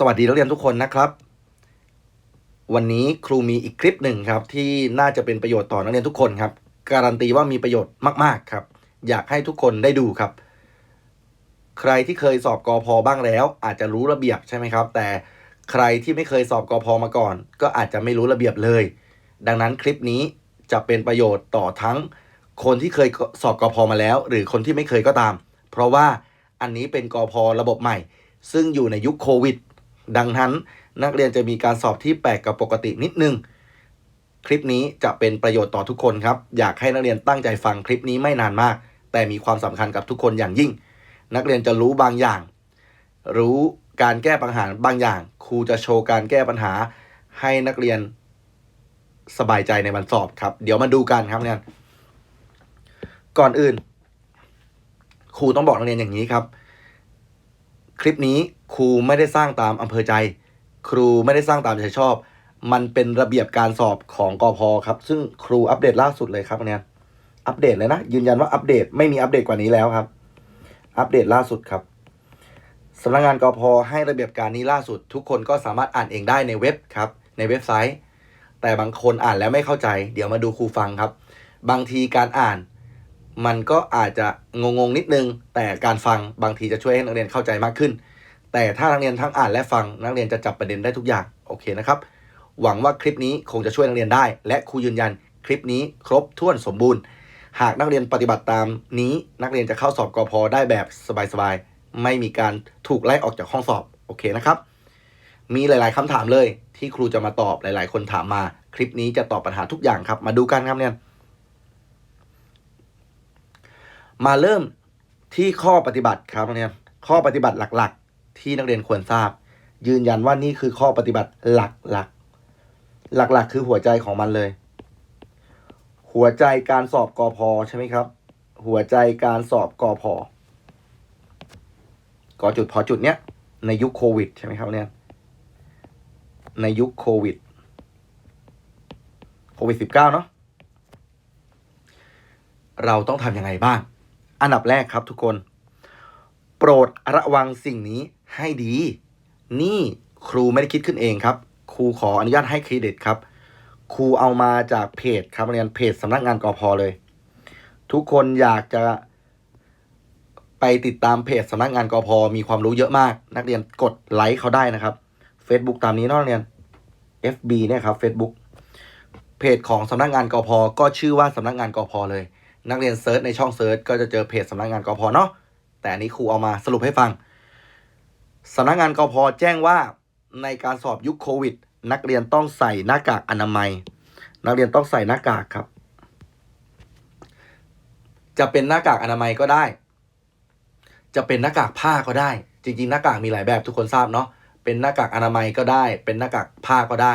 สวัสดีนักเรียนทุกคนนะครับ วันนี้ครูมีอีกคลิปหนึ่งครับ ที่น่าจะเป็นประโยชน์ต่อนักเรียนทุกคนครับ การันตีว่ามีประโยชน์มาก ๆครับ อยากให้ทุกคนได้ดูครับ ใครที่เคยสอบกอพอบ้างแล้ว อาจจะรู้ระเบียบใช่ไหมครับ แต่ใครที่ไม่เคยสอบกอพอมาก่อน ก็อาจจะไม่รู้ระเบียบเลย ดังนั้นคลิปนี้จะเป็นประโยชน์ต่อทั้งคนที่เคยสอบกอพอมาแล้ว หรือคนที่ไม่เคยก็ตาม เพราะว่าอันนี้เป็นกอพอระบบใหม่ ซึ่งอยู่ในยุคโควิด ดังนั้นนักเรียนจะมีการสอบที่แปลกกับปกตินิดนึง คลิปนี้จะเป็นประโยชน์ต่อทุกคนครับ อยากให้นักเรียนตั้งใจฟังคลิปนี้ไม่นานมาก แต่มีความสำคัญกับทุกคนอย่างยิ่ง นักเรียนจะรู้บางอย่าง รู้การแก้ปัญหาบางอย่าง ครูจะโชว์การแก้ปัญหาให้นักเรียนสบายใจในวันสอบครับ เดี๋ยวมาดูกันครับเนี่ยก่อนอื่น ครูต้องบอกนักเรียนอย่างนี้ครับ คลิปนี้ รูไม่ได้สร้างตามอำเภอใจ ครูไม่ได้สร้างตามใจชอบ มันเป็นระเบียบการสอบของกอพครับ ซึ่งครูอัปเดตล่าสุดเลยครับเนี่ยอัปเดตเลยนะ ยืนยันว่าอัปเดตไม่มีอัปเดตกว่านี้แล้วครับ อัปเดตล่าสุดครับสำนักงงานกอพให้ระเบียบการนี้ล่าสุด ทุกคนก็สามารถอ่านเองได้ในเว็บครับในเว็บไซต์ แต่บางคนอ่านแล้วไม่เข้าใจ เดี๋ยวมาดูครูฟังครับ บางทีการอ่านมันก็อาจจะงงๆนิดนึง แต่การฟังบางทีจะช่วยให้นักเรียนเข้าใจมากขึ้น แต่ถ้านักเรียนทั้งอ่านและฟังนักเรียนจะจับประเด็นได้ทุกอย่างโอเคนะครับ หวังว่าคลิปนี้คงจะช่วยนักเรียนได้ และครูยืนยันคลิปนี้ครบถ้วนสมบูรณ์ หากนักเรียนปฏิบัติตามนี้นักเรียนจะเข้าสอบกอพอได้แบบสบายๆไม่มีการถูกไล่ออกจากห้องสอบโอเคนะครับ มีหลาย ๆคำถามเลย ที่ครูจะมาตอบหลาย ๆ คนถามมา คลิปนี้จะตอบปัญหาทุกอย่างครับ มาดูกันครับเนี่ยมาเริ่มที่ข้อปฏิบัติครับเนี่ยข้อปฏิบัติหลักๆ ที่นักเรียนควรทราบ ยืนยันว่านี่คือข้อปฏิบัติหลักๆหลักๆคือหัวใจของมันเลย หัวใจการสอบกอพอใช่ไหมครับ หัวใจการสอบกอพอกอจุดพอจุดเนี้ยในยุคโควิดใช่ไหมครับเนี่ยในยุคโควิดโควิดสิบเก้าเนาะเราต้องทำยังไงบ้าง อันดับแรกครับทุกคน โปรดระวังสิ่งนี้ ให้ดี นี่ครูไม่ได้คิดขึ้นเองครับ ครูขออนุญาตให้เครดิตครับ ครูเอามาจากเพจครับเรียนเพจสำนักงานกอพอเลย ทุกคนอยากจะไปติดตามเพจสำนักงานกอพอมีความรู้เยอะมาก นักเรียนกดไลค์เขาได้นะครับ Facebook ตามนี้นอะนักเรียน FB เนี่ยครับ Facebook เพจของสำนักงานกอพอก็ชื่อว่าสำนักงานกอพอเลย นักเรียนเซิร์ชในช่องเซิร์ชก็จะเจอเพจสำนักงานกอพอเนาะแต่อันนี้ครูเอามาสรุปให้ฟัง สำนักงานกพแจ้งว่าในการสอบยุคโควิด นักเรียนต้องใส่หน้ากากอนามัย นักเรียนต้องใส่หน้ากากครับ จะเป็นหน้ากากอนามัยก็ได้ จะเป็นหน้ากากผ้าก็ได้ จริง ๆ หน้ากากมีหลายแบบทุกคนทราบเนาะเป็นหน้ากากอนามัยก็ได้ เป็นหน้ากากผ้าก็ได้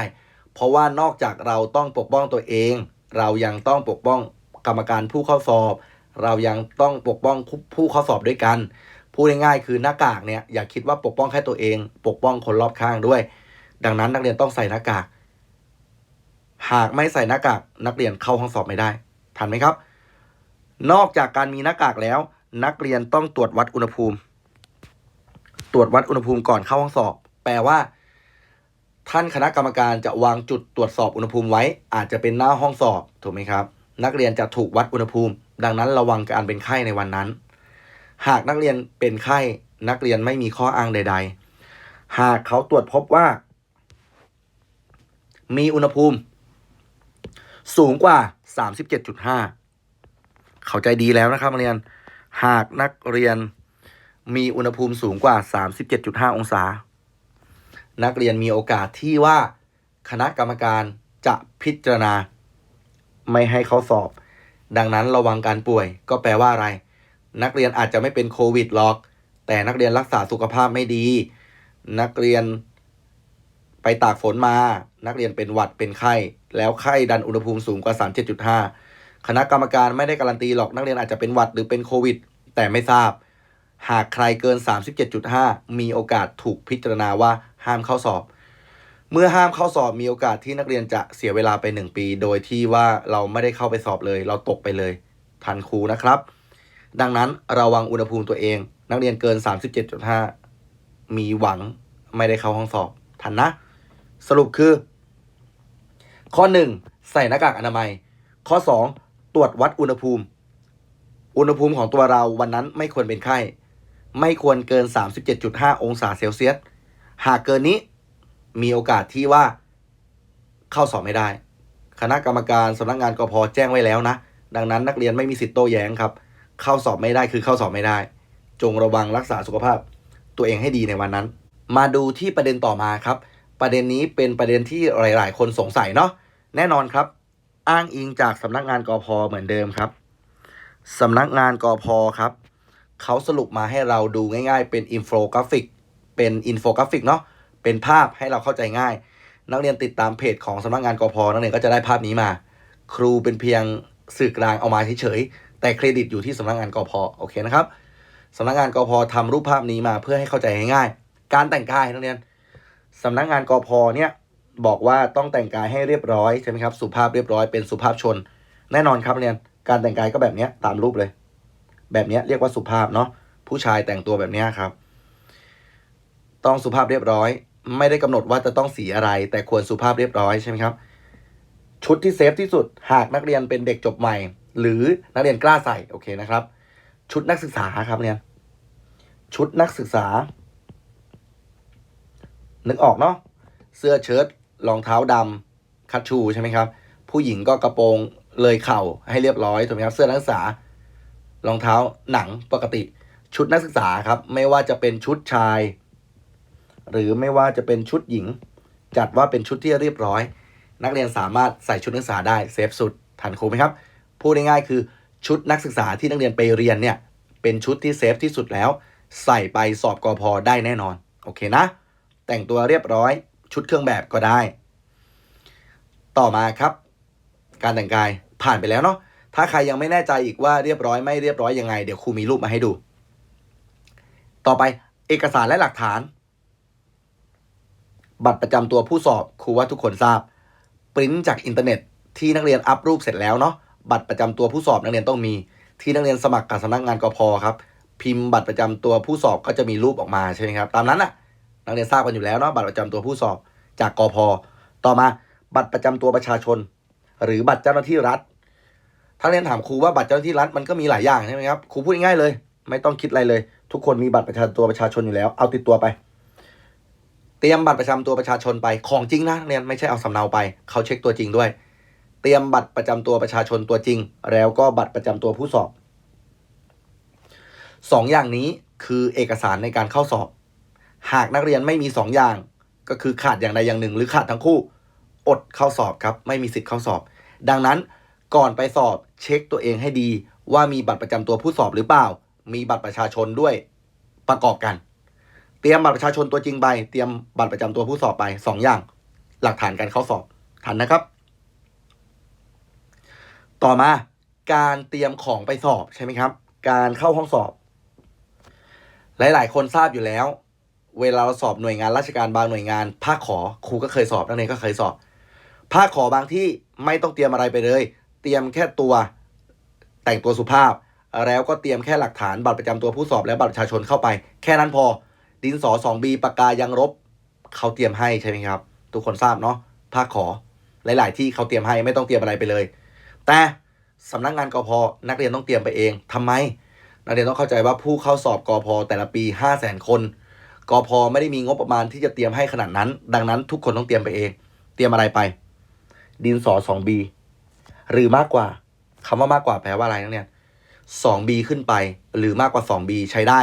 เพราะว่านอกจากเราต้องปกป้องตัวเอง เรายังต้องปกป้องกรรมการผู้เข้าสอบ เรายังต้องปกป้องผู้เข้าสอบด้วยกัน พูดง่ายๆคือหน้ากากเนี่ยอย่าคิดว่าปกป้องแค่ตัวเอง ปกป้องคนรอบข้างด้วย ดังนั้นนักเรียนต้องใส่หน้ากาก หากไม่ใส่หน้ากากนักเรียนเข้าห้องสอบไม่ได้ทันไหมครับ นอกจากการมีหน้ากากแล้ว นักเรียนต้องตรวจวัดอุณหภูมิ ตรวจวัดอุณหภูมิก่อนเข้าห้องสอบ แปลว่า ท่านคณะกรรมการจะวางจุดตรวจสอบอุณหภูมิไว้ อาจจะเป็นหน้าห้องสอบถูกไหมครับ นักเรียนจะถูกวัดอุณหภูมิ ดังนั้นระวังการเป็นไข้ในวันนั้น หากนักเรียนเป็นไข้นักเรียนไม่มีข้ออ้างใด ๆ หากเขาตรวจพบว่า มีอุณหภูมิ สูงกว่า 37.5 เข้าใจดีแล้วนะครับนักเรียน หากนักเรียนมีอุณหภูมิสูงกว่า 37.5 องศา นักเรียนมีโอกาสที่ว่าคณะกรรมการจะพิจารณา ไม่ให้เขาสอบ ดังนั้นระวังการป่วยก็แปลว่าอะไร นักเรียนอาจจะไม่เป็นโควิดหรอก แต่นักเรียนรักษาสุขภาพไม่ดี นักเรียนไปตากฝนมา นักเรียนเป็นหวัดเป็นไข้ แล้วไข้ดันอุณหภูมิสูงกว่า 37.5 คณะกรรมการไม่ได้การันตีหรอกนักเรียนอาจจะเป็นหวัดหรือเป็นโควิด แต่ไม่ทราบ หากใครเกิน 37.5 มีโอกาสถูกพิจารณาว่าห้ามเข้าสอบ เมื่อห้ามเข้าสอบมีโอกาสที่นักเรียนจะเสียเวลาไป 1 ปี โดยที่ว่าเราไม่ได้เข้าไปสอบเลย เราตกไปเลย ทันครูนะครับ ดังนั้นระวังอุณหภูมิตัวเอง นักเรียนเกิน 37.5 มีหวังไม่ได้เข้าห้องสอบ ทันนะ สรุปคือ ข้อ 1 ใส่หน้ากากอนามัย ข้อ 2 ตรวจวัดอุณหภูมิ อุณหภูมิของตัวเราวันนั้นไม่ควรเป็นไข้ ไม่ควรเกิน 37.5 องศาเซลเซียส หากเกินนี้มีโอกาสที่ว่าเข้าสอบไม่ได้ คณะกรรมการสำนักงานกพแจ้งไว้แล้วนะ ดังนั้นนักเรียนไม่มีสิทธิ์โต้แย้งครับ เข้าสอบไม่ได้คือเข้าสอบไม่ได้ จงระวังรักษาสุขภาพตัวเองให้ดีในวันนั้น มาดูที่ประเด็นต่อมาครับ ประเด็นนี้เป็นประเด็นที่หลาย ๆ คนสงสัยเนาะแน่นอนครับ อ้างอิงจากสำนักงานกอพเหมือนเดิมครับสำนักงานกอพครับเขาสรุปมาให้เราดูง่าย ๆ เป็นอินโฟกราฟิก เป็นอินโฟกราฟิกเนาะเป็นภาพให้เราเข้าใจง่าย นักเรียนติดตามเพจของสำนักงานกอพนักเรียนก็จะได้ภาพนี้มา ครูเป็นเพียงสื่อกลางเอามาเฉยๆ แต่เครดิตอยู่ที่สำนักงานกอพโอเคนะครับสำนักงานกอพทำรูปภาพนี้มาเพื่อให้เข้าใจง่ายๆการแต่งกายนักเรียนสำนักงานกอพเนี่ยบอกว่าต้องแต่งกายให้เรียบร้อยใช่ไหมครับสุภาพเรียบร้อยเป็นสุภาพชน แน่นอนครับนักเรียนการแต่งกายก็แบบนี้ตามรูปเลย แบบนี้เรียกว่าสุภาพเนาะผู้ชายแต่งตัวแบบนี้ครับ ต้องสุภาพเรียบร้อย ไม่ได้กำหนดว่าจะต้องสีอะไร แต่ควรสุภาพเรียบร้อยใช่ไหมครับ ชุดที่เซฟที่สุดหากนักเรียนเป็นเด็กจบใหม่ หรือนักเรียนกล้าใส่โอเคนะครับ ชุดนักศึกษาครับเนี่ยชุดนักศึกษา นึกออกเนาะเสื้อเชิ้ตรองเท้าดำคัชชูใช่ไหมครับ ผู้หญิงก็กระโปรงเลยเข่าให้เรียบร้อยถูกไหมครับ เสื้อนักศึกษารองเท้าหนังปกติ ชุดนักศึกษาครับ ไม่ว่าจะเป็นชุดชาย หรือไม่ว่าจะเป็นชุดหญิง จัดว่าเป็นชุดที่เรียบร้อย นักเรียนสามารถใส่ชุดนักศึกษาได้เซฟสุดทันครูไหมครับ พูดง่ายๆคือชุดนักศึกษาที่นักเรียนไปเรียนเนี่ย เป็นชุดที่เซฟที่สุดแล้ว ใส่ไปสอบกอพอได้แน่นอน โอเคนะ แต่งตัวเรียบร้อย ชุดเครื่องแบบก็ได้ ต่อมาครับ การแต่งกายผ่านไปแล้วเนาะถ้าใครยังไม่แน่ใจอีกว่าเรียบร้อยไม่เรียบร้อยยังไง เดี๋ยวครูมีรูปมาให้ดู ต่อไปเอกสารและหลักฐาน บัตรประจำตัวผู้สอบครูว่าทุกคนทราบปริ้นจากอินเทอร์เน็ตที่นักเรียนอัพรูปเสร็จแล้วเนาะ บัตรประจำตัวผู้สอบนักเรียนต้องมี ที่นักเรียนสมัครกับสำนักงานกพครับ พิมพ์บัตรประจำตัวผู้สอบก็จะมีรูปออกมาใช่ไหมครับ ตามนั้นน่ะ นักเรียนทราบกันอยู่แล้วเนาะบัตรประจำตัวผู้สอบจากกพต่อมาบัตรประจำตัวประชาชน หรือบัตรเจ้าหน้าที่รัฐถ้าเรียนถามครูว่าบัตรเจ้าหน้าที่รัฐมันก็มีหลายอย่างใช่ไหมครับครูพูดง่ายเลย ไม่ต้องคิดอะไรเลย ทุกคนมีบัตรประชาตัวประชาชนอยู่แล้ว เอาติดตัวไป เตรียมบัตรประจำตัวประชาชนไปของจริงนะเรียนไม่ใช่เอาสำเนาไป เขาเช็คตัวจริงด้วย เตรียมบัตรประจำตัวประชาชนตัวจริง แล้วก็บัตรประจำตัวผู้สอบสองอย่างนี้คือเอกสารในการเข้าสอบ หากนักเรียนไม่มีสองอย่าง ก็คือขาดอย่างใดอย่างหนึ่ง หรือขาดทั้งคู่ อดเข้าสอบครับไม่มีสิทธิ์เข้าสอบ ดังนั้นก่อนไปสอบเช็คตัวเองให้ดี ว่ามีบัตรประจำตัวผู้สอบหรือเปล่า มีบัตรประชาชนด้วยประกอบกัน เตรียมบัตรประชาชนตัวจริงไปเตรียมบัตรประจำตัวผู้สอบไปสองอย่าง หลักฐานการเข้าสอบทันนะครับ ต่อมาการเตรียมของไปสอบใช่ไหมครับ การเข้าห้องสอบ หลาย ๆ คนทราบอยู่แล้ว เวลาเราสอบหน่วยงานราชการบางหน่วยงาน ภาคขอครูก็เคยสอบนักเรียนก็เคยสอบ ภาคขอบางที่ไม่ต้องเตรียมอะไรไปเลย เตรียมแค่ตัวแต่งตัวสุภาพ แล้วก็เตรียมแค่หลักฐานบัตรประจำตัวผู้สอบและบัตรประชาชนเข้าไป แค่นั้นพอดินสอ 2B ปากกายังรบเขาเตรียมให้ใช่ไหมครับ ทุกคนทราบเนาะภาคขอหลาย ๆ ที่เขาเตรียมให้ไม่ต้องเตรียมอะไรไปเลย แต่สำนักงานกพนักเรียนต้องเตรียมไปเองทำไม นักเรียนต้องเข้าใจว่าผู้เข้าสอบกพแต่ละปี 5 0 0แสนคนกพไม่ได้มีงบประมาณที่จะเตรียมให้ขนาดนั้น ดังนั้นทุกคนต้องเตรียมไปเอง เตรียมอะไรไป ดินสอ 2B หรือมากกว่าคำว่ามากกว่าแปลว่าอะไรนักเรียน 2B ขึ้นไป หรือมากกว่า 2B ใช้ได้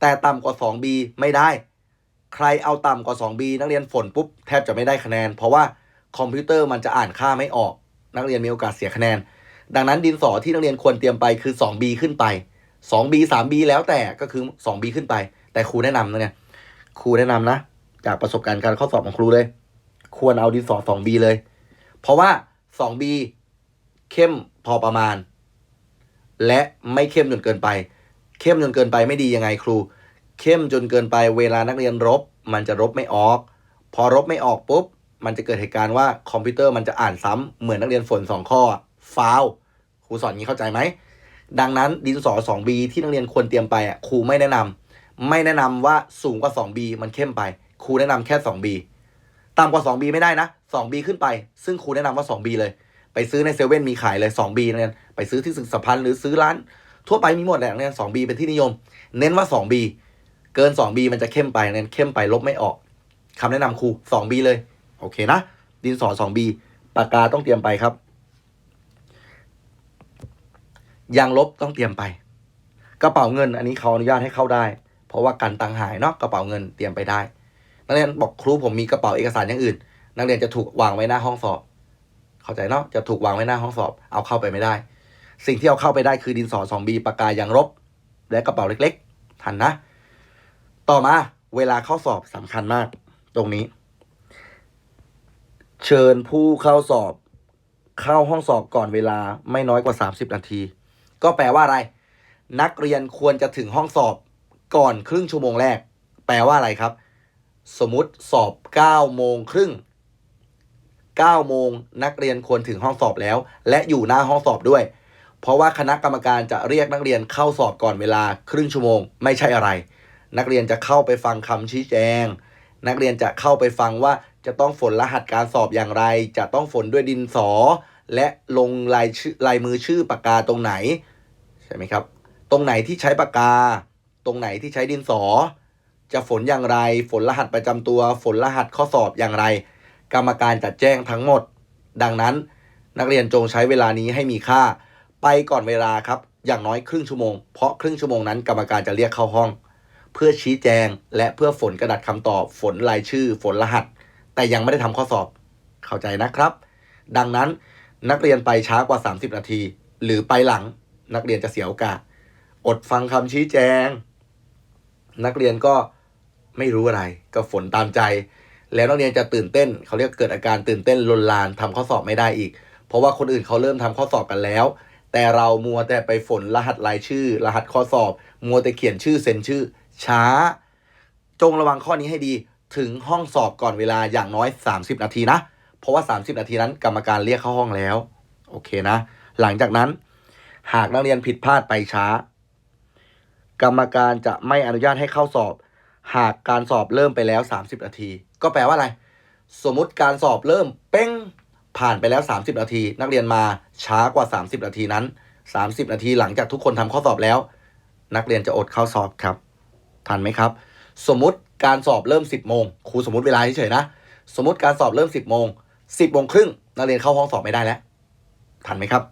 แต่ต่ำกว่า 2B ไม่ได้ ใครเอาต่ำกว่า 2B นักเรียนฝนปุ๊บแทบจะไม่ได้คะแนน เพราะว่าคอมพิวเตอร์มันจะอ่านค่าไม่ออก นักเรียนมีโอกาสเสียคะแนน ดังนั้นดินสอที่นักเรียนควรเตรียมไปคือ 2B ขึ้นไป 2B 3B แล้วแต่ก็คือ 2B ขึ้นไป แต่ครูแนะนำนะเนี่ยครูแนะนำนะ จากประสบการณ์การข้อสอบของครูเลย ควรเอาดินสอ 2B เลย เพราะว่า 2B เข้มพอประมาณ และไม่เข้มจนเกินไป เข้มจนเกินไปไม่ดียังไงครู เข้มจนเกินไปเวลานักเรียนรบ มันจะรบไม่ออก พอรบไม่ออกปุ๊บ มันจะเกิดเหตุการณ์ว่าคอมพิวเตอร์มันจะอ่านซ้ำเหมือนนักเรียนฝนสองข้อฟาวครูสอนงนี้เข้าใจไหม ดังนั้นดินสอ 2B ที่นักเรียนควรเตรียมไปอะครูไม่แนะนำไม่แนะนำว่าสูงกว่า 2B มันเข้มไป ครูแนะนำแค่ 2B ต่ำกว่า 2B ไม่ได้นะ 2B ขึ้นไป ซึ่งครูแนะนำว่า 2B เลย ไปซื้อในเซเว่นมีขายเลย 2B นักเรียนไปซื้อที่สึกสัมพันธ์หรือซื้อร้าน ทั่วไปมีหมดแหละนักเรียน 2B เป็นที่นิยม เน้นว่า 2B เกิน 2B มันจะเข้มไปนักเรียนเข้มไปลบไม่ออกคำแนะนำครู 2B เลย โอเคนะ ดินสอ 2B ปากกาต้องเตรียมไปครับ ยางลบต้องเตรียมไป กระเป๋าเงิน อันนี้เขาอนุญาตให้เข้าได้ เพราะว่ากันตังหายเนาะกระเป๋าเงินเตรียมไปได้ นักเรียนบอกครูผมมีกระเป๋าเอกสารอย่างอื่น นักเรียนจะถูกวางไว้หน้าห้องสอบ เข้าใจเนาะจะถูกวางไว้หน้าห้องสอบ เอาเข้าไปไม่ได้ สิ่งที่เอาเข้าไปได้คือดินสอ 2B ปากกายางลบ และกระเป๋าเล็ก ๆ ทันนะ ต่อมาเวลาเข้าสอบสำคัญมาก ตรงนี้ เชิญผู้เข้าสอบ เข้าห้องสอบก่อนเวลาไม่น้อยกว่า 30 นาที ก็แปลว่าอะไร นักเรียนควรจะถึงห้องสอบก่อนครึ่งชั่วโมงแรก แปลว่าอะไรครับ สมมติสอบ9โมงครึ่ง9โมงนักเรียนควรถึงห้องสอบแล้ว และอยู่หน้าห้องสอบด้วย เพราะว่าคณะกรรมการจะเรียกนักเรียนเข้าสอบก่อนเวลาครึ่งชั่วโมง ไม่ใช่อะไร นักเรียนจะเข้าไปฟังคำชี้แจง นักเรียนจะเข้าไปฟังว่า จะต้องฝนรหัสการสอบอย่างไร จะต้องฝนด้วยดินสอ และลงลายชื่อลายมือชื่อปากกาตรงไหน ใช่ไหมครับ ตรงไหนที่ใช้ปากกา ตรงไหนที่ใช้ดินสอ จะฝนอย่างไร ฝนรหัสประจำตัว ฝนรหัสข้อสอบอย่างไร กรรมการจะแจ้งทั้งหมด ดังนั้นนักเรียนจงใช้เวลานี้ให้มีค่า ไปก่อนเวลาครับ อย่างน้อยครึ่งชั่วโมง เพราะครึ่งชั่วโมงนั้นกรรมการจะเรียกเข้าห้อง เพื่อชี้แจง และเพื่อฝนกระดาษคำตอบ ฝนรายชื่อ ฝนรหัส แต่ยังไม่ได้ทำข้อสอบเข้าใจนะครับ ดังนั้นนักเรียนไปช้ากว่า 30 นาที หรือไปหลังนักเรียนจะเสียโอกาส อดฟังคำชี้แจง นักเรียนก็ไม่รู้อะไร ก็ฝนตามใจ แล้วนักเรียนจะตื่นเต้น เขาเรียกเกิดอาการตื่นเต้นลนลานทำข้อสอบไม่ได้อีก เพราะว่าคนอื่นเขาเริ่มทำข้อสอบกันแล้ว แต่เรามัวแต่ไปฝนรหัสรายชื่อ รหัสข้อสอบ มัวแต่เขียนชื่อเซ็นชื่อ ช้า จงระวังข้อนี้ให้ดี ถึงห้องสอบก่อนเวลาอย่างน้อย 30 นาทีนะ เพราะว่า 30 นาทีนั้นกรรมการเรียกเข้าห้องแล้ว โอเคนะ หลังจากนั้น หากนักเรียนผิดพลาดไปช้า กรรมการจะไม่อนุญาตให้เข้าสอบ หากการสอบเริ่มไปแล้ว 30 นาที ก็แปลว่าอะไร สมมุติการสอบเริ่มเป้งผ่านไปแล้ว 30 นาที นักเรียนมาช้ากว่า 30 นาทีนั้น 30 นาทีหลังจากทุกคนทำข้อสอบแล้ว นักเรียนจะอดเข้าสอบครับ ทันไหมครับ สมมุติ การสอบเริ่ม 10 โมงครูสมมติเวลาเฉยๆนะ สมมติการสอบเริ่ม 10 โมง 10โมงครึ่งนักเรียนเข้าห้องสอบไม่ได้แล้ว ทันไหมครับ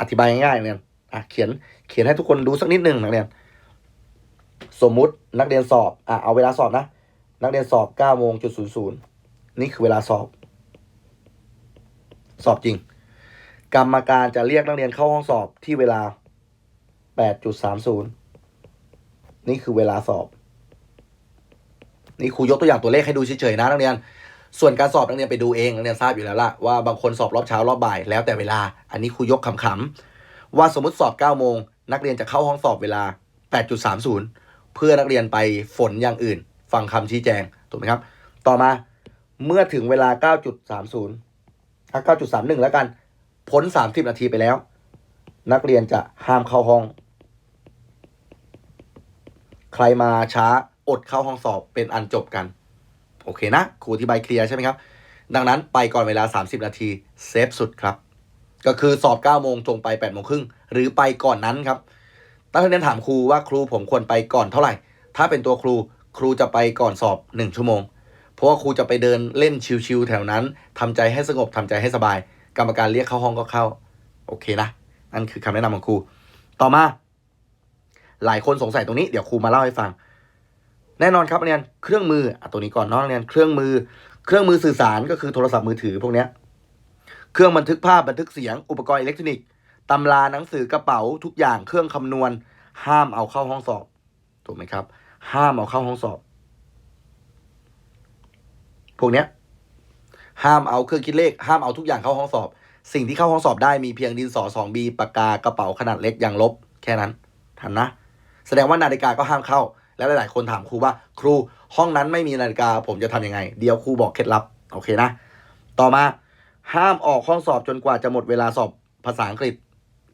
อธิบายง่ายๆนักเรียอะเขียนเขียนให้ทุกคนดูสักนิดหนึ่งนักเรียน สมมุตินักเรียนสอบอะเอาเวลาสอบนะ นักเรียนสอบ9โมงจุดศูนย์นี่คือเวลาสอบ สอบจริง กรรมการจะเรียกนักเรียนเข้าห้องสอบที่เวลา8.30นี่คือเวลาสอบ นี่ครูยกตัวอย่างตัวเลขให้ดูเฉยๆนะนักเรียน ส่วนการสอบนักเรียนไปดูเองนักเรียนทราบอยู่แล้วล่ะว่าบางคนสอบรอบเช้ารอบบ่ายแล้วแต่เวลา อันนี้ครูยกขำๆว่าสมมติสอบ9โมงนักเรียนจะเข้าห้องสอบเวลา 8.30 เพื่อนักเรียนไปฝนอย่างอื่น ฟังคำชี้แจงถูกไหมครับ ต่อมาเมื่อถึงเวลา 9.30ถ้า9.31 แล้วกันพ้น 30 นาทีไปแล้ว นักเรียนจะห้ามเข้าห้อง ใครมาช้า อดเข้าห้องสอบเป็นอันจบกัน โอเคนะครูอธิบายเคลียร์ใช่ไหมครับ ดังนั้นไปก่อนเวลา 30 นาทีเซฟสุดครับ ก็คือสอบ9โมงจงไป8โมงครึ่งหรือไปก่อนนั้นครับตั้งแต่นั้นถามครูว่าครูผมควรไปก่อนเท่าไหร่ ถ้าเป็นตัวครูครูจะไปก่อนสอบ 1 ชั่วโมง เพราะว่าครูจะไปเดินเล่นชิวๆแถวนั้นทำใจให้สงบทำใจให้สบาย กรรมการเรียกเข้าห้องก็เข้า โอเคนะนั่นคือคำแนะนำของครู ต่อมา หลายคนสงสัยตรงนี้เดี๋ยวครูมาเล่าให้ฟัง แน่นอนครับนักเรียนเครื่องมืออะตัวนี้ก่อนนาะนักเรียนเครื่องมือ เครื่องมือสื่อสารก็คือโทรศัพท์มือถือพวกเนี้ยเครื่องบันทึกภาพบันทึกเสียง อุปกรณ์อิเล็กทรอนิกส์ตำราหนังสือกระเป๋าทุกอย่างเครื่องคำนวณ ห้ามเอาเข้าห้องสอบถูกไหมครับ ห้ามเอาเข้าห้องสอบ พวกเนี้ยห้ามเอาเครื่องคิดเลข ห้ามเอาทุกอย่างเข้าห้องสอบ สิ่งที่เข้าห้องสอบได้มีเพียงดินสอ 2B ปากกากระเป๋าขนาดเล็กอย่างลบ แค่นั้น ทันนะ แสดงว่านาฬิกาก็ห้ามเข้า แล้วหลาย ๆ คนถามครูว่า ครูห้องนั้นไม่มีนาฬิกา ผมจะทำยังไง เดี๋ยวครูบอกเคล็ดลับโอเคนะ ต่อมาห้ามออกห้องสอบจนกว่าจะหมดเวลาสอบภาษาอังกฤษ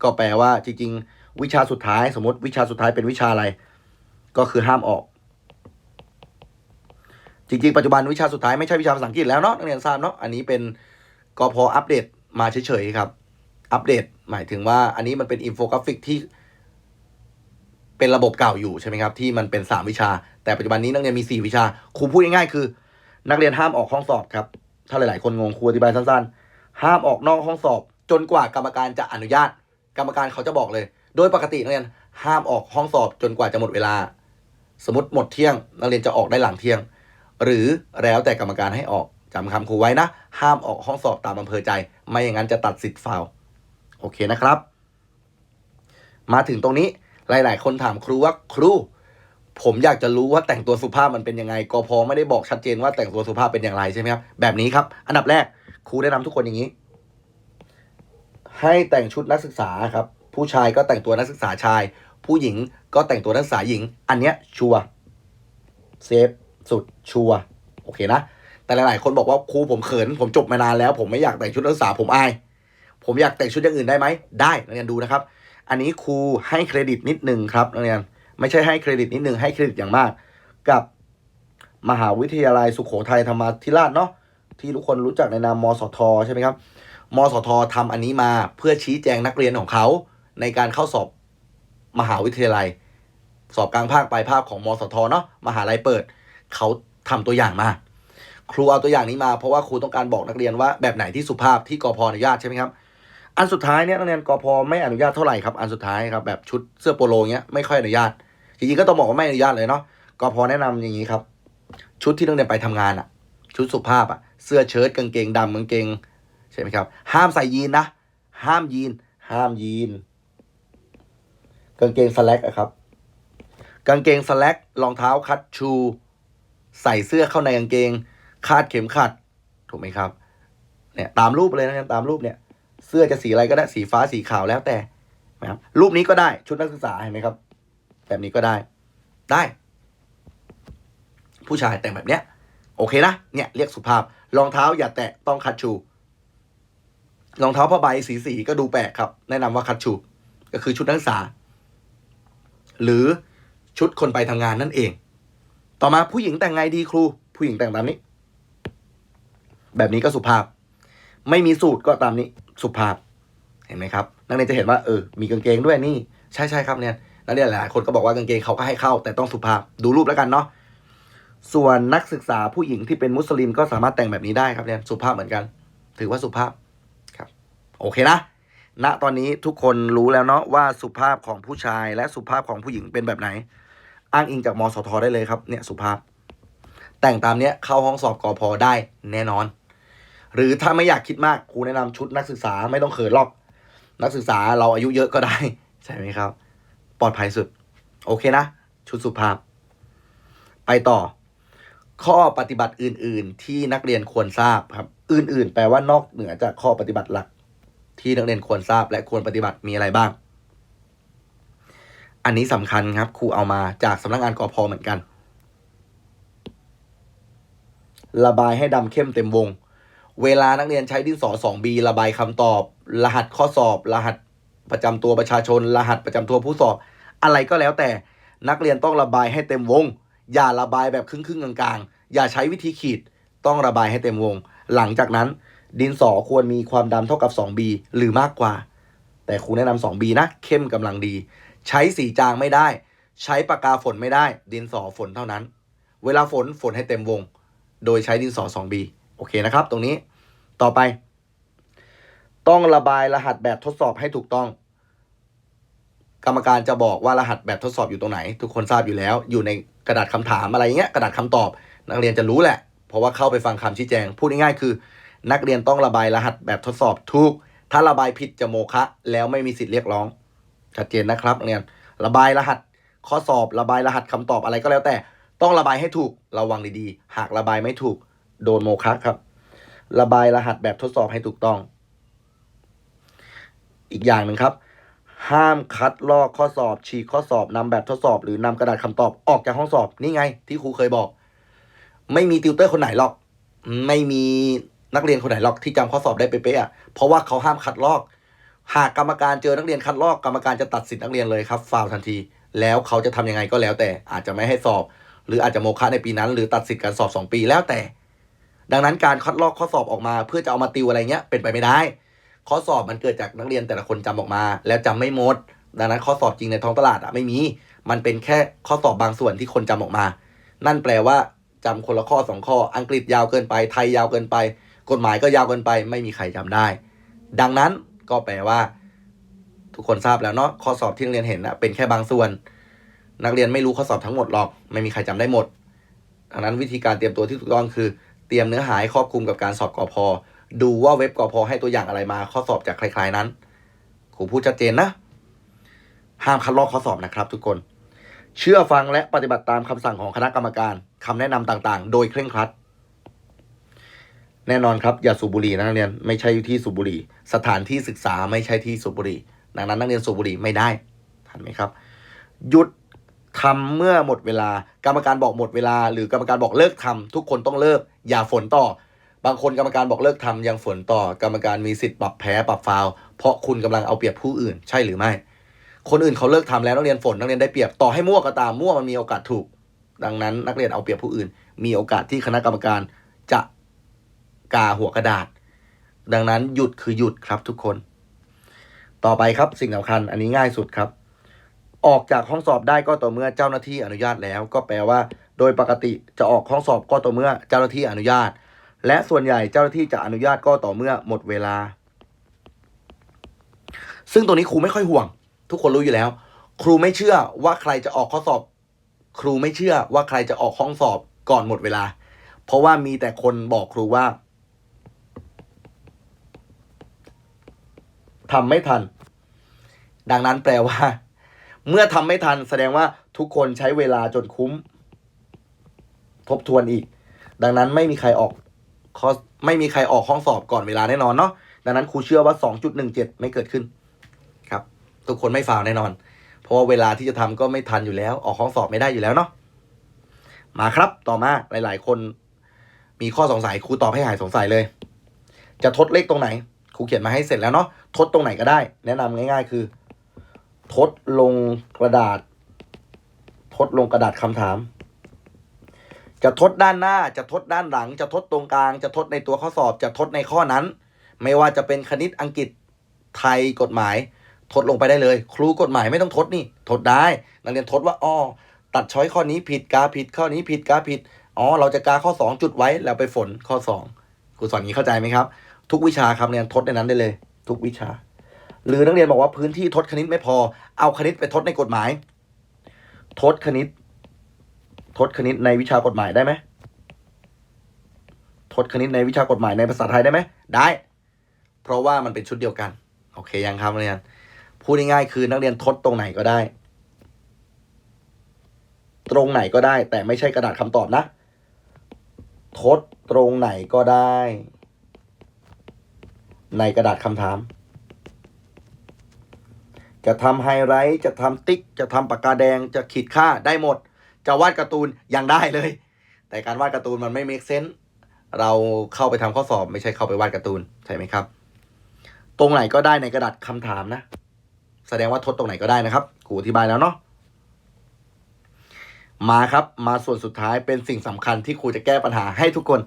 ก็แปลว่าจริง ๆ วิชาสุดท้าย สมมติวิชาสุดท้ายเป็นวิชาอะไร ก็คือห้ามออก จริง ๆ ปัจจุบันวิชาสุดท้ายไม่ใช่วิชาภาษาอังกฤษแล้วเนาะนักเรียนทราบเนาะอันนี้เป็นกพอัปเดตมาเฉย ๆ ครับ อัปเดตหมายถึงว่าอันนี้มันเป็นอินโฟกราฟิกที่ เป็นระบบเก่าอยู่ใช่ไหมครับที่มันเป็นสามวิชา แต่ปัจจุบันนี้นักเรียนมีสี่วิชาครูพูดง่ายๆคือ นักเรียนห้ามออกห้องสอบครับ ถ้าหลาย ๆ คนงงครูอธิบายสั้นๆ ห้ามออกนอกห้องสอบ จนกว่ากรรมการจะอนุญาต กรรมการเขาจะบอกเลย โดยปกตินักเรียนห้ามออกห้องสอบจนกว่าจะหมดเวลา สมมติหมดเที่ยง นักเรียนจะออกได้หลังเที่ยง หรือแล้วแต่กรรมการให้ออกจำคำครูไว้นะ ห้ามออกห้องสอบตามอำเภอใจ ไม่อย่างนั้นจะตัดสิทธิ์ฟาวโอเคนะครับ มาถึงตรงนี้ หลาย ๆ คนถามครูว่าครู ผมอยากจะรู้ว่าแต่งตัวสุภาพมันเป็นยังไงกพไม่ได้บอกชัดเจนว่าแต่งตัวสุภาพเป็นอย่างไรใช่ไหมครับแบบนี้ครับ อันดับแรกครูแนะนำทุกคนอย่างนี้ ให้แต่งชุดนักศึกษาครับ ผู้ชายก็แต่งตัวนักศึกษาชาย ผู้หญิงก็แต่งตัวนักศึกษาหญิง อันเนี้ยชัวร์เซฟสุดชัวร์โอเคนะแต่หลาย ๆ คนบอกว่าครูผมเขิน ผมจบมานานแล้ว ผมไม่อยากแต่งชุดนักศึกษาผมอาย ผมอยากแต่งชุดอย่างอื่นได้ไหมได้นักเรียนดูนะครับ อันนี้ครูให้เครดิตนิดนึงครับนักเรียนไม่ใช่ให้เครดิตนิดนึงให้เครดิตอย่างมาก กับมหาวิทยาลัยสุโขทัยธรรมาธิราชเนาะที่ทุกคนรู้จักในนามมสทใช่ไหมครับมสททำอันนี้มาเพื่อชี้แจงนักเรียนของเขา ในการเข้าสอบมหาวิทยาลัย สอบกลางภาคปลายภาคของมสทเนาะมหาลัยเปิด เขาทำตัวอย่างมา ครูเอาตัวอย่างนี้มาเพราะว่าครูต้องการบอกนักเรียนว่าแบบไหนที่สุภาพที่กพอนุญาตใช่ไหมครับ อันสุดท้ายเนี่ยนักเรียนกพไม่อนุญาตเท่าไหร่ครับอันสุดท้ายครับแบบชุดเสื้อโปโลเงี้ยไม่ค่อยอนุญาตจริงๆก็ต้องบอกว่าไม่อนุญาตเลยเนาะกพแนะนำอย่างนี้ครับ ชุดที่นักเรียนไปทำงานอะชุดสุภาพอะเสื้อเชิ้ตกางเกงดำกางเกงใช่ไหมครับ ห้ามใส่ยีนนะ ห้ามยีน ห้ามยีน กางเกงสแลกอะครับ กางเกงสแลกรองเท้าคัตชู ใส่เสื้อเข้าในกางเกง คาดเข็มขัด ถูกไหมครับ เนี่ยตามรูปเลยนะตามรูปเนี่ย เสื้อจะสีอะไรก็ได้สีฟ้าสีขาวแล้วแต่นะครับรูปนี้ก็ได้ชุดนักศึกษาเห็นไหมครับ แบบนี้ก็ได้ ได้ ผู้ชายแต่งแบบเนี้ย โอเคนะเนี่ยเรียกสุภาพรองเท้าอย่าแตะต้องคัดชูรองเท้าผ้าใบสีสีก็ดูแปลกครับ แนะนำว่าคัดชูก็คือชุดนักศึกษา หรือชุดคนไปทำงานนั่นเอง ต่อมาผู้หญิงแต่งไงดีครู ผู้หญิงแต่งตามนี้ แบบนี้ก็สุภาพ ไม่มีสูตรก็ตามนี้ สุภาพเห็นไหมครับนักเรียนจะเห็นว่าเออมีกางเกงด้วยนี่ใช่ใช่ครับเนี่ยนักเรียนหลายคนก็บอกว่ากางเกงเขาก็ให้เข้า แต่ต้องสุภาพดูรูปแล้วกันเนาะส่วนนักศึกษาผู้หญิงที่เป็นมุสลิมก็สามารถแต่งแบบนี้ได้ครับเนี่ยสุภาพเหมือนกัน ถือว่าสุภาพครับ โอเคนะณตอนนี้ทุกคนรู้แล้วเนาะว่าสุภาพของผู้ชายและสุภาพของผู้หญิงเป็นแบบไหน อ้างอิงจากมสทได้เลยครับเนี่ยสุภาพ แต่งตามเนี้ยเข้าห้องสอบกอพอได้แน่นอน หรือถ้าไม่อยากคิดมากครูแนะนำชุดนักศึกษาไม่ต้องเขินหรอก นักศึกษาเราอายุเยอะก็ได้ ใช่ไหมครับ ปลอดภัยสุด โอเคนะ ชุดสุภาพ ไปต่อ ข้อปฏิบัติอื่น ๆ ที่นักเรียนควรทราบครับ อื่น ๆ แปลว่านอกเหนือจากข้อปฏิบัติหลัก ที่นักเรียนควรทราบ และควรปฏิบัติมีอะไรบ้าง อันนี้สำคัญครับครูเอามาจากสำนักงานกอพอเหมือนกัน ระบายให้ดำเข้มเต็มวง เวลานักเรียนใช้ดินสอ 2B ระบายคำตอบ รหัสข้อสอบ รหัสประจำตัวประชาชน รหัสประจำตัวผู้สอบ อะไรก็แล้วแต่นักเรียนต้องระบายให้เต็มวง อย่าระบายแบบครึ่งๆกลางๆ อย่าใช้วิธีขีดต้องระบายให้เต็มวง หลังจากนั้น ดินสอควรมีความดำเท่ากับ 2B หรือมากกว่า แต่ครูแนะนำ 2B นะ เข้มกำลังดี ใช้สีจางไม่ได้ ใช้ปากกาฝนไม่ได้ ดินสอฝนเท่านั้น เวลาฝนฝนให้เต็มวง โดยใช้ดินสอ 2B โอเคนะครับ ตรงนี้ ต่อไป ต้องระบายรหัสแบบทดสอบให้ถูกต้อง กรรมการจะบอกว่ารหัสแบบทดสอบอยู่ตรงไหน ทุกคนทราบอยู่แล้ว อยู่ในกระดาษคำถามอะไรเงี้ยกระดาษคำตอบ นักเรียนจะรู้แหละ เพราะว่าเข้าไปฟังคำชี้แจง พูดง่ายๆคือ นักเรียนต้องระบายรหัสแบบทดสอบถูก ถ้าระบายผิดจะโมฆะแล้วไม่มีสิทธิ์เรียกร้องชัดเจนนะครับเรียนระบายรหัสข้อสอบ ระบายรหัสคำตอบอะไรก็แล้วแต่ ต้องระบายให้ถูกระวังดีๆ หากระบายไม่ถูก โดนโมฆะครับ ระบายรหัสแบบทดสอบให้ถูกต้อง อีกอย่างหนึ่งครับ ห้ามคัดลอกข้อสอบ ฉีกข้อสอบนำแบบทดสอบ หรือนำกระดาษคำตอบออกจากห้องสอบ นี่ไง ที่ครูเคยบอก ไม่มีติวเตอร์คนไหนหรอก ไม่มีนักเรียนคนไหนหรอกที่จำข้อสอบได้เป๊ะๆอะเพราะว่าเขาห้ามคัดลอก หากกรรมการเจอนักเรียนคัดลอกกรรมการจะตัดสิทธิ์นักเรียนเลยครับฟาวทันที แล้วเขาจะทำยังไงก็แล้วแต่อาจจะไม่ให้สอบ หรืออาจจะโมฆะในปีนั้น หรือตัดสิทธิ์การสอบ 2 ปีแล้วแต่ ดังนั้นการคัดลอกข้อสอบออกมา เพื่อจะเอามาติวอะไรเงี้ยเป็นไปไม่ได้ ข้อสอบมันเกิดจากนักเรียนแต่ละคนจำออกมา แล้วจำไม่หมด ดังนั้นข้อสอบจริงในท้องตลาดอะไม่มี มันเป็นแค่ข้อสอบบางส่วนที่คนจำออกมา นั่นแปลว่าจำคนละข้อสองข้อ อังกฤษยาวเกินไป ไทยยาวเกินไป กฎหมายก็ยาวเกินไป ไม่มีใครจำได้ ดังนั้นก็แปลว่า ทุกคนทราบแล้วเนาะข้อสอบที่นักเรียนเห็นนะเป็นแค่บางส่วน นักเรียนไม่รู้ข้อสอบทั้งหมดหรอก ไม่มีใครจำได้หมดดังนั้นวิธีการเตรียมตัวที่ถูกต้องคือ เตรียมเนื้อหาให้ครอบคลุมกับการสอบกอพอดูว่าเว็บกอพอให้ตัวอย่างอะไรมาข้อสอบจากคล้ายๆนั้นครูพูดชัดเจนนะ ห้ามคัดลอกข้อสอบนะครับ ทุกคน เชื่อฟังและปฏิบัติตามคำสั่งของคณะกรรมการคำแนะนำต่างๆ โดยเคร่งครัด แน่นอนครับ อย่าสูบบุหรี่นะนักเรียนไม่ใช่ที่สูบบุหรี่ สถานที่ศึกษาไม่ใช่ที่สูบบุหรี่ดังนั้นนักเรียนสูบบุหรี่ไม่ได้ทันไหมครับ หยุดทำเมื่อหมดเวลา กรรมการบอกหมดเวลา หรือกรรมการบอกเลิกทำทุกคนต้องเลิก อย่าฝนต่อ บางคนกรรมการบอกเลิกทำยังฝนต่อ กรรมการมีสิทธิ์ปรับแพ้ปรับฟาวเพราะคุณกำลังเอาเปรียบผู้อื่น ใช่หรือไม่ คนอื่นเขาเลิกทำแล้วนักเรียนฝนนักเรียนได้เปรียบต่อให้มั่วก็ตามมั่วมันมีโอกาสถูก ดังนั้น นักเรียนเอาเปรียบผู้อื่น มีโอกาสที่คณะกรรมการจะกาหัวกระดาษ ดังนั้นหยุดคือหยุดครับทุกคน ต่อไปครับสิ่งสำคัญ อันนี้ง่ายสุดครับ ออกจากห้องสอบได้ก็ต่อเมื่อเจ้าหน้าที่อนุญาตแล้ว ก็แปลว่า โดยปกติจะออกห้องสอบก็ต่อเมื่อเจ้าหน้าที่อนุญาต และส่วนใหญ่เจ้าหน้าที่จะอนุญาตก็ต่อเมื่อหมดเวลา ซึ่งตรงนี้ครูไม่ค่อยห่วง ทุกคนรู้อยู่แล้ว ครูไม่เชื่อว่าใครจะออกข้อสอบ ครูไม่เชื่อว่าใครจะออกห้องสอบก่อนหมดเวลา เพราะว่ามีแต่คนบอกครูว่าทำไม่ทัน ดังนั้นแปลว่า เมื่อทำไม่ทันแสดงว่าทุกคนใช้เวลาจนคุ้ม ทบทวนอีก ดังนั้นไม่มีใครออกข้อไม่มีใครออกห้องสอบก่อนเวลาแน่นอนเนาะดังนั้นครูเชื่อว่า 2.17 ไม่เกิดขึ้นครับ ทุกคนไม่ฝ่าวแน่นอน เพราะว่าเวลาที่จะทำก็ไม่ทันอยู่แล้ว ออกห้องสอบไม่ได้อยู่แล้วเนาะมาครับต่อมาหลาย ๆ คนมีข้อสงสัยครูตอบให้หายสงสัยเลย จะทดเลขตรงไหนครูเขียนมาให้เสร็จแล้วเนาะทดตรงไหนก็ได้ แนะนำง่าย ๆ คือ ทดลงกระดาษ ทดลงกระดาษคำถาม จะทดด้านหน้าจะทดด้านหลัง จะทดตรงกลาง จะทดในตัวข้อสอบจะทดในข้อนั้น ไม่ว่าจะเป็นคณิตอังกฤษไทยกฎหมาย ทดลงไปได้เลย ครูกฎหมายไม่ต้องทดนี่ ทดได้นักเรียนทดว่าอ้อตัดช้อยข้อนี้ผิดกาผิดข้อนี้ผิดกาผิดอ๋อเราจะกาข้อ 2 จุดไว้แล้วไปฝนข้อ 2ครูสอนนี้เข้าใจไหมครับ ทุกวิชาครับเรียนทดในนั้นได้เลย ทุกวิชา หรือนักเรียนบอกว่าพื้นที่ทดคณิตไม่พอ เอาคณิตไปทดในกฎหมาย ทดคณิต ทดคณิตในวิชากฎหมายได้ไหมทดคณิตในวิชากฎหมายในภาษาไทยได้ไหมได้ เพราะว่ามันเป็นชุดเดียวกัน โอเคยังครับนักเรียนพูดง่ายๆคือนักเรียนทดตรงไหนก็ได้ ตรงไหนก็ได้ แต่ไม่ใช่กระดาษคำตอบนะ ทดตรงไหนก็ได้ ในกระดาษคำถาม จะทำไฮไลท์จะทำติ๊ก จะทำปากกาแดงจะขีดค่าได้หมด จะวาดการ์ตูนยังได้เลย แต่การวาดการ์ตูนมันไม่ make sense เราเข้าไปทำข้อสอบไม่ใช่เข้าไปวาดการ์ตูนใช่ไหมครับ ตรงไหนก็ได้ในกระดาษคำถามนะ แสดงว่าทดตรงไหนก็ได้นะครับครูอธิบายแล้วเนาะมาครับมาส่วนสุดท้ายเป็นสิ่งสำคัญที่ครูจะแก้ปัญหาให้ทุกคน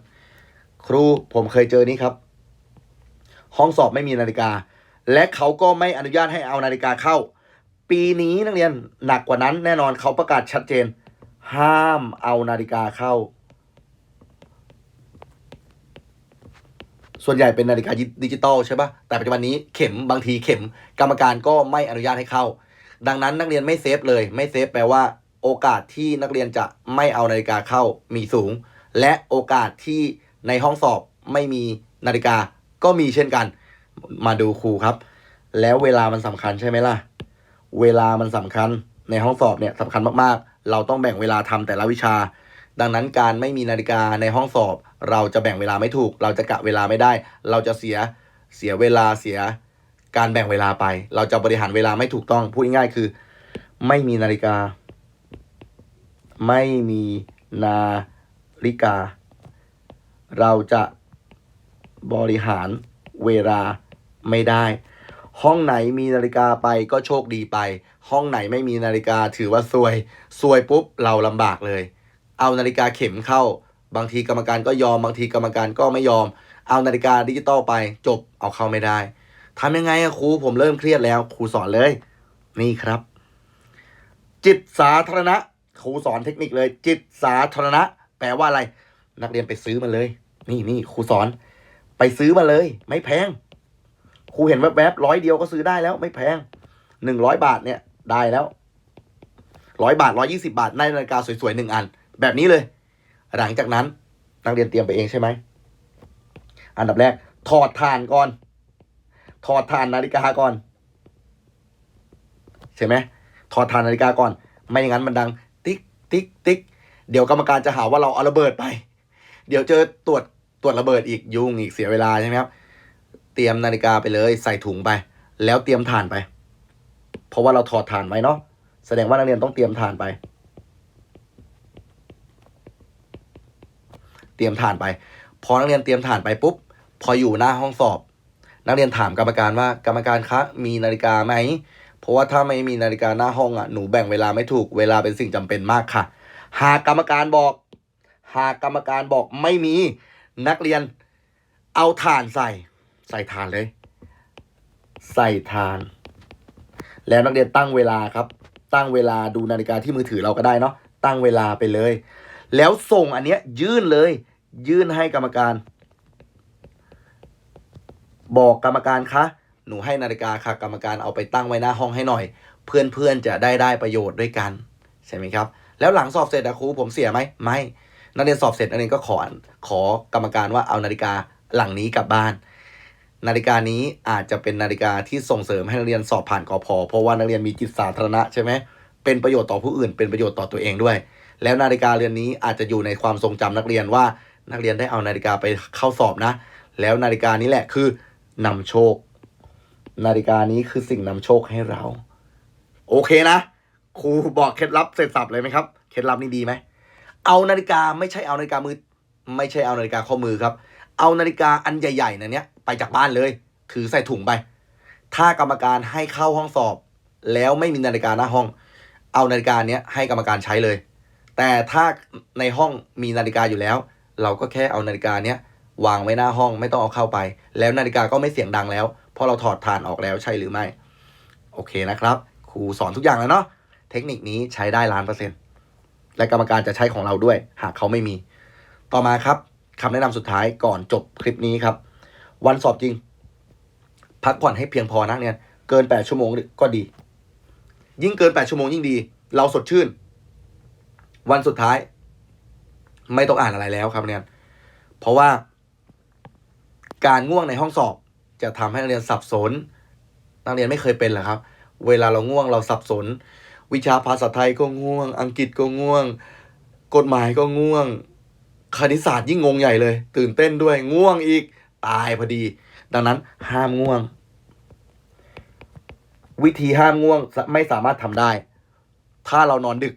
ครูผมเคยเจอนี้ครับ ห้องสอบไม่มีนาฬิกา และเขาก็ไม่อนุญาตให้เอานาฬิกาเข้า ปีนี้นักเรียนหนักกว่านั้นแน่นอนเขาประกาศชัดเจน ห้ามเอานาฬิกาเข้า ส่วนใหญ่เป็นนาฬิกาดิจิตอลใช่ปะแต่ปัจจุบันนี้เข็มบางทีเข็ม กรรมการก็ไม่อนุญาตให้เข้า ดังนั้นนักเรียนไม่เซฟเลย ไม่เซฟแปลว่า โอกาสที่นักเรียนจะไม่เอานาฬิกาเข้ามีสูง และโอกาสที่ในห้องสอบไม่มีนาฬิกาก็มีเช่นกัน มาดูครูครับ แล้วเวลามันสำคัญใช่ไหมล่ะ เวลามันสำคัญในห้องสอบเนี่ยสำคัญมากๆ เราต้องแบ่งเวลาทำแต่ละวิชา ดังนั้นการไม่มีนาฬิกาในห้องสอบ เราจะแบ่งเวลาไม่ถูก เราจะกะเวลาไม่ได้ เราจะเสียเสียเวลาเสียการแบ่งเวลาไป เราจะบริหารเวลาไม่ถูกต้องพูดง่ายๆคือ ไม่มีนาฬิกา ไม่มีนาฬิกา เราจะบริหารเวลาไม่ได้ ห้องไหนมีนาฬิกาไปก็โชคดีไป ห้องไหนไม่มีนาฬิกาถือว่าซวยซวยปุ๊บเราลำบากเลย เอานาฬิกาเข็มเข้า บางทีกรรมการก็ยอมบางทีกรรมการก็ไม่ยอม เอานาฬิกาดิจิตอลไปจบเอาเข้าไม่ได้ทำยังไงอะครูผมเริ่มเครียดแล้ว ครูสอนเลย นี่ครับ จิตสาธารณะ ครูสอนเทคนิคเลย จิตสาธารณะ แปลว่าอะไร นักเรียนไปซื้อมาเลย นี่นี่ครูสอน ไปซื้อมาเลย ไม่แพงครูเห็นแวบๆร้อยเดียวก็ซื้อได้แล้ว ไม่แพงหนึ่งร้อยบาทเนี่ย ได้แล้วร้อยบาทร้อยี่สิบาทได้นาฬิกาสวยๆหนึ่งอัน แบบนี้เลย หลังจากนั้น นักเรียนเตรียมไปเองใช่ไหม อันดับแรก ถอดถ่านก่อน ถอดถ่านนาฬิกาก่อน ใช่ไหมถอดถ่านนาฬิกาก่อน ไม่อย่างนั้นมันดัง ติ๊กติ๊กติ๊กเดี๋ยวกรรมการจะหาว่าเราเอาระเบิดไป เดี๋ยวเจอตรวจตรวจระเบิดอีกยุ่งอีกเสียเวลาใช่ไหมครับ เตรียมนาฬิกาไปเลย ใส่ถุงไป แล้วเตรียมถ่านไป เพราะว่าเราถอดถ่านไว้เนาะแสดงว่านักเรียนต้องเตรียมถ่านไป เตรียมถ่านไป พอนักเรียนเตรียมถ่านไปปุ๊บ พออยู่หน้าห้องสอบ นักเรียนถามกรรมการว่ากรรมการคะมีนาฬิกาไหมเพราะว่าถ้าไม่มีนาฬิกาหน้าห้องอะหนูแบ่งเวลาไม่ถูกเวลาเป็นสิ่งจำเป็นมากค่ะ หากกรรมการบอก หากกรรมการบอกไม่มีนักเรียนเอาถ่านใส่ ใส่ถ่านเลย ใส่ถ่าน แล้วนักเรียนตั้งเวลาครับ ตั้งเวลาดูนาฬิกาที่มือถือเราก็ได้เนาะตั้งเวลาไปเลย แล้วส่งอันเนี้ยยื่นเลย ยื่นให้กรรมการ บอกกรรมการคะหนูให้นาฬิกาค่ะ กรรมการเอาไปตั้งไว้หน้าห้องให้หน่อย เพื่อนๆจะได้ได้ประโยชน์ด้วยกันใช่ไหมครับ แล้วหลังสอบเสร็จอะครูผมเสียไหมไม่นักเรียนสอบเสร็จนักเรียนก็ขอขอกรรมการว่าเอานาฬิกาหลังนี้กลับบ้าน นาฬิกานี้อาจจะเป็นนาฬิกาที่ส่งเสริมให้นักเรียนสอบผ่านกอพอเพราะว่านักเรียนมีจิตสาธารณะใช่ไหมเป็นประโยชน์ต่อผู้อื่น เป็นประโยชน์ต่อตัวเองด้วย แล้วนาฬิกาเรือนนี้อาจจะอยู่ในความทรงจำนักเรียนว่านักเรียนได้เอานาฬิกาไปเข้าสอบนะ แล้วนาฬิกานี้แหละคือนำโชค นาฬิกานี้คือสิ่งนำโชคให้เรา โอเคนะครูบอกเคล็ดลับเสร็จสับเลยไหมครับเคล็ดลับนี้ดีไหมเอานาฬิกาไม่ใช่เอานาฬิกามือ ไม่ใช่เอานาฬิกาข้อมือครับ เอานาฬิกาอันใหญ่ๆนะเนี้ยไปจากบ้านเลย ถือใส่ถุงไป ถ้ากรรมการให้เข้าห้องสอบ แล้วไม่มีนาฬิกาหน้าห้อง เอานาฬิกาเนี้ยให้กรรมการใช้เลย แต่ถ้าในห้องมีนาฬิกาอยู่แล้ว เราก็แค่เอานาฬิกาเนี้ยวางไว้หน้าห้องไม่ต้องเอาเข้าไป แล้วนาฬิกาก็ไม่เสียงดังแล้วเพราะเราถอดถ่านออกแล้วใช่หรือไม่ โอเคนะครับ ครูสอนทุกอย่างแล้วเนาะเทคนิคนี้ใช้ได้ล้านเปอร์เซ็นต์และกรรมการจะใช้ของเราด้วย หากเขาไม่มี ต่อมาครับ คำแนะนำสุดท้ายก่อนจบคลิปนี้ครับ วันสอบจริง พักผ่อนให้เพียงพอนะเนี่ยเกินแปดชั่วโมงก็ดี ยิ่งเกินแปดชั่วโมงยิ่งดี เราสดชื่น วันสุดท้าย ไม่ต้องอ่านอะไรแล้วครับเนี่ยเพราะว่า การง่วงในห้องสอบ จะทำให้นักเรียนสับสน นักเรียนไม่เคยเป็นเหรอครับ เวลาเราง่วงเราสับสน วิชาภาษาไทยก็ง่วง อังกฤษก็ง่วง กฎหมายก็ง่วง คณิตศาสตร์ยิ่งงงใหญ่เลย ตื่นเต้นด้วยง่วงอีก ตายพอดี ดังนั้นห้ามง่วง วิธีห้ามง่วงไม่สามารถทำได้ ถ้าเรานอนดึก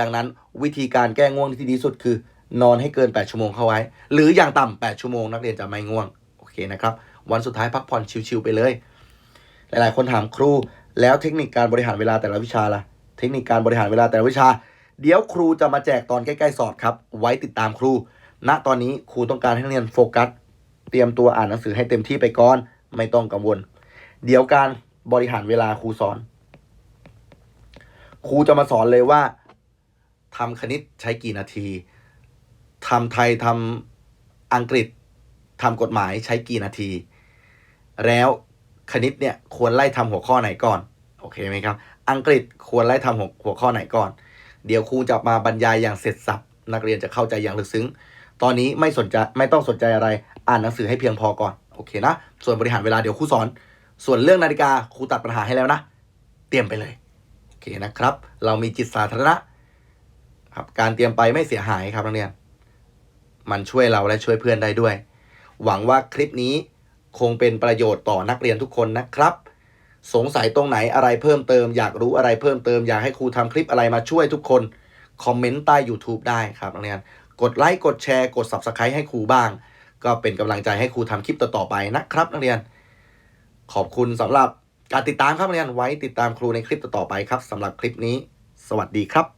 ดังนั้นวิธีการแก้ง่วงที่ดีที่สุดคือ นอนให้เกิน 8 ชั่วโมงเข้าไว้ หรืออย่างต่ำ8ชั่วโมงนักเรียนจะไม่ง่วงโอเคนะครับ วันสุดท้ายพักผ่อนชิวๆไปเลย หลายๆ คนถามครูแล้วเทคนิคการบริหารเวลาแต่ละวิชาล่ะ เทคนิคการบริหารเวลาแต่ละวิชา เดี๋ยวครูจะมาแจกตอนใกล้ ๆ สอบครับ ไว้ติดตามครู ณตอนนี้ครูต้องการให้นักเรียนโฟกัส เตรียมตัวอ่านหนังสือให้เต็มที่ไปก่อน ไม่ต้องกังวล เดี๋ยวการบริหารเวลาครูสอน ครูจะมาสอนเลยว่าทำคณิตใช้กี่นาทีทำไทยทำอังกฤษทำกฎหมายใช้กี่นาที แล้วคณิตเนี่ยควรไล่ทำหัวข้อไหนก่อนโอเคไหมครับ อังกฤษควรไล่ทำหัวหัวข้อไหนก่อน เดี๋ยวครูจะมาบรรยายอย่างเสร็จสับนักเรียนจะเข้าใจอย่างลึกซึ้ง ตอนนี้ไม่สนใจไม่ต้องสนใจอะไร อ่านหนังสือให้เพียงพอก่อน โอเคนะ ส่วนบริหารเวลาเดี๋ยวครูสอน ส่วนเรื่องนาฬิกาครูตัดปัญหาให้แล้วนะ เตรียมไปเลย โอเคนะครับ เรามีจิตสาธารณะครับการเตรียมไปไม่เสียหายครับนักเรียน มันช่วยเราและช่วยเพื่อนได้ด้วย หวังว่าคลิปนี้คงเป็นประโยชน์ต่อนักเรียนทุกคนนะครับ สงสัยตรงไหนอะไรเพิ่มเติม อยากรู้อะไรเพิ่มเติม อยากให้ครูทำคลิปอะไรมาช่วยทุกคน คอมเมนต์ใต้ YouTube ได้ครับนักเรียน กดไลค์กดแชร์กด Subscribe ให้ครูบ้าง ก็เป็นกำลังใจให้ครูทำคลิปต่อๆไปนะครับ นักเรียน ขอบคุณสำหรับการติดตามครับนักเรียนไว้ติดตามครูในคลิปต่อๆไปครับสำหรับคลิปนี้ สวัสดีครับ